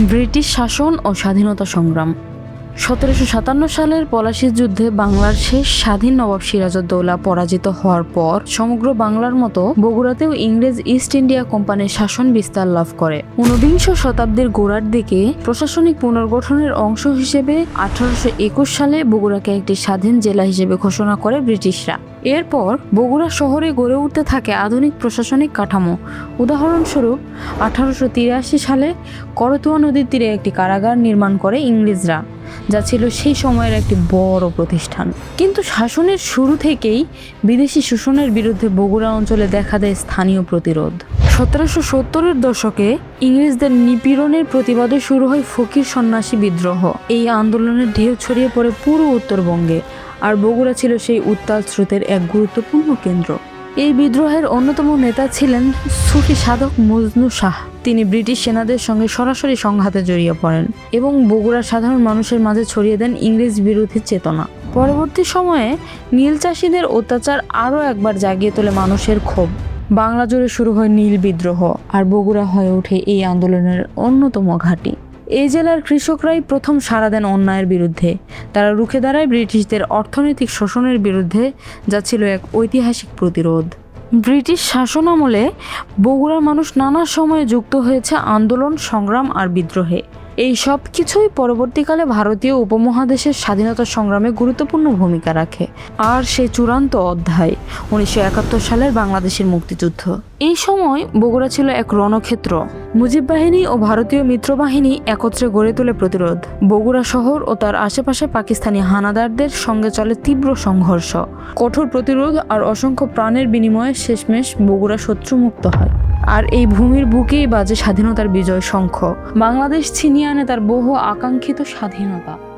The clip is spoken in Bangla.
ব্রিটিশ শাসন ও স্বাধীনতা সংগ্রাম। সতেরোশো সাতান্ন সালের পলাশির যুদ্ধে বাংলার শেষ স্বাধীন নবাব সিরাজউদ্দৌলা পরাজিত হওয়ার পর সমগ্র বাংলার মতো বগুড়াতেও ইংরেজ ইস্ট ইন্ডিয়া কোম্পানির শাসন বিস্তার লাভ করে। ঊনবিংশ শতাব্দীর গোড়ার দিকে প্রশাসনিক পুনর্গঠনের অংশ হিসেবে আঠারোশো একুশ সালে বগুড়াকে একটি স্বাধীন জেলা হিসেবে ঘোষণা করে ব্রিটিশরা। এরপর বগুড়া শহরে গড়ে উঠতে থাকে আধুনিক প্রশাসনিক কাঠামো। উদাহরণস্বরূপ, আঠারোশো তিরাশি সালে করতোয়া নদীর তীরে একটি কারাগার নির্মাণ করে ইংরেজরা। যা ছিল সেই সময়ের একটি বড় প্রতিষ্ঠান। কিন্তু শাসনের শুরু থেকেই বিদেশি শোষণের বিরুদ্ধে বগুড়া অঞ্চলে দেখা দেয় স্থানীয় প্রতিরোধ। সতেরোশো সত্তরের দশকে ইংরেজদের নিপীড়নের প্রতিবাদে শুরু হয় ফকির সন্ন্যাসী বিদ্রোহ। এই আন্দোলনের ঢেউ ছড়িয়ে পড়ে পুরো উত্তরবঙ্গে। আর বগুড়া ছিল সেই উত্তাল স্রোতের এক গুরুত্বপূর্ণ কেন্দ্র। এই বিদ্রোহের অন্যতম নেতা ছিলেন সুফি সাধক মজনু শাহ। তিনি ব্রিটিশ সেনাদের সঙ্গে সরাসরি সংঘাতে জড়িয়ে পড়েন এবং বগুড়ার সাধারণ মানুষের মাঝে ছড়িয়ে দেন ইংরেজ বিরোধী চেতনা। পরবর্তী সময়ে নীল চাষিদের অত্যাচার আরও একবার জাগিয়ে তোলে মানুষের ক্ষোভ। বাংলা জুড়ে শুরু হয় নীল বিদ্রোহ আর বগুড়া হয়ে ওঠে এই আন্দোলনের অন্যতম ঘাঁটি। এই জেলার কৃষকরাই প্রথম সারা দেন অন্যায়ের বিরুদ্ধে। তারা রুখে দাঁড়ায় ব্রিটিশদের অর্থনৈতিক শোষণের বিরুদ্ধে, যা ছিল এক ঐতিহাসিক প্রতিরোধ। ব্রিটিশ শাসন আমলে বগুড়ার মানুষ নানা সময়ে যুক্ত হয়েছে আন্দোলন, সংগ্রাম আর বিদ্রোহে। এই সব কিছুই পরবর্তীকালে ভারতীয় উপমহাদেশের স্বাধীনতা সংগ্রামে গুরুত্বপূর্ণ ভূমিকা রাখে। আর সে চূড়ান্ত অধ্যায়, উনিশশো একাত্তর সালের বাংলাদেশের মুক্তিযুদ্ধ। এই সময় বগুড়া ছিল এক রণক্ষেত্র। মুজিব বাহিনী ও ভারতীয় মিত্রবাহিনী একত্রে গড়ে তোলে প্রতিরোধ। বগুড়া শহর ও তার আশেপাশে পাকিস্তানি হানাদারদের সঙ্গে চলে তীব্র সংঘর্ষ। কঠোর প্রতিরোধ আর অসংখ্য প্রাণের বিনিময়ে শেষমেশ বগুড়া শত্রুমুক্ত হয়। আর এই ভূমির বুকেই বাজে স্বাধীনতার বিজয় শঙ্খ। বাংলাদেশ ছিনিয়ে আনে তার বহু আকাঙ্ক্ষিত স্বাধীনতা।